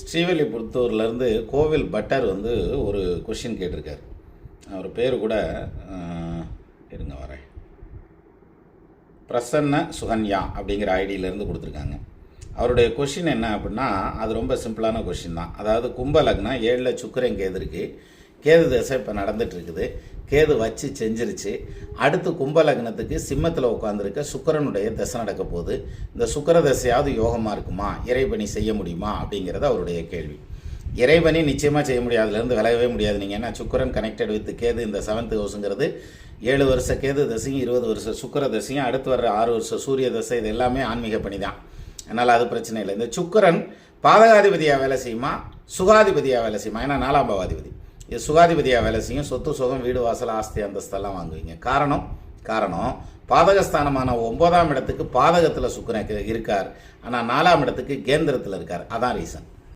ஸ்ரீவில்லிபுத்தூர்லேருந்து கோவில் பட்டர் வந்து ஒரு கொஷின் கேட்டிருக்கார். அவர் பேர் கூட இருங்க வரேன். பிரசன்ன சுகன்யா அப்படிங்கிற ஐடியிலேருந்து கொடுத்துருக்காங்க. அவருடைய கொஷின் என்ன அப்படின்னா அது ரொம்ப சிம்பிளான கொஷின் தான். அதாவது கும்ப லக்னம் ஏழில் சுக்கரன் கேது இருக்குது கேது தசை இப்போ நடந்துட்டு இருக்குது. கேது வச்சு செஞ்சிருச்சு. அடுத்து கும்பலக்னத்துக்கு சிம்மத்தில் உட்காந்துருக்க சுக்கிரனுடைய தசை நடக்க போகுது. இந்த சுக்கர தசையாவது யோகமாக இருக்குமா? இறைபணி செய்ய முடியுமா? அப்படிங்கிறது அவருடைய கேள்வி. இறைவனி நிச்சயமாக செய்ய முடியாதுலேருந்து விலகவே முடியாது. நீங்கள் ஏன்னா சுக்கரன் கனெக்டட் வித் கேது இந்த செவன்த் ஹவுஸுங்கிறது ஏழு வருஷ கேது தசையும் இருபது வருஷ சுக்கிர தசையும் அடுத்து வர்ற ஆறு வருஷ சூரிய தசை இது எல்லாமே ஆன்மீக பணி தான் அதனால் அது பிரச்சனை இல்லை. இந்த சுக்கரன் பாதகாதிபதியாக வேலை செய்யுமா? சுகாதிபதியாக வேலை செய்யுமா? ஏன்னா நாலாம் பாவாதிபதி. சுகாதிபதியாக வேலை செய்யும். சொத்து சுகம் வீடு வாசல் ஆஸ்தி அந்தஸ்தெல்லாம் வாங்குவீங்க. காரணம் காரணம் பாதகஸ்தானமான ஒன்பதாம் இடத்துக்கு பாதகத்தில் சுக்கரன் இருக்கார். ஆனால் நாலாம் இடத்துக்கு கேந்திரத்தில் இருக்கார். அதான் ரீசன்